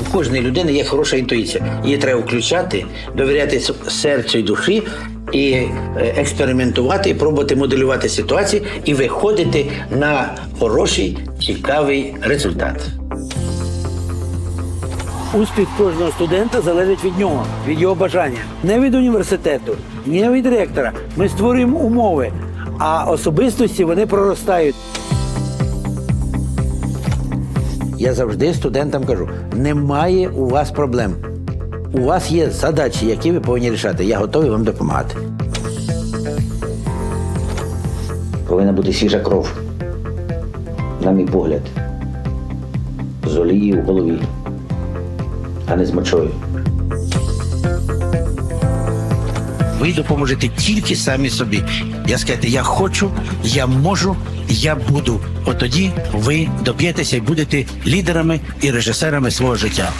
У кожної людини є хороша інтуїція. Її треба включати, довіряти серцю і душі, і е, експериментувати, і пробувати моделювати ситуацію і виходити на хороший, цікавий результат. Успіх кожного студента залежить від нього, від його бажання, не від університету, не від ректора. Ми створюємо умови, а особистості вони проростають. Я завжди студентам кажу: немає у вас проблем. У вас є задачі, які ви повинні рішати. Я готовий вам допомагати. Повинна бути свіжа кров. На мій погляд. З олією в голові, а не з мочою. Ви допоможете тільки самі собі. Я скажете, я хочу, я можу, я буду. От тоді ви доб'єтеся і будете лідерами і режисерами свого життя.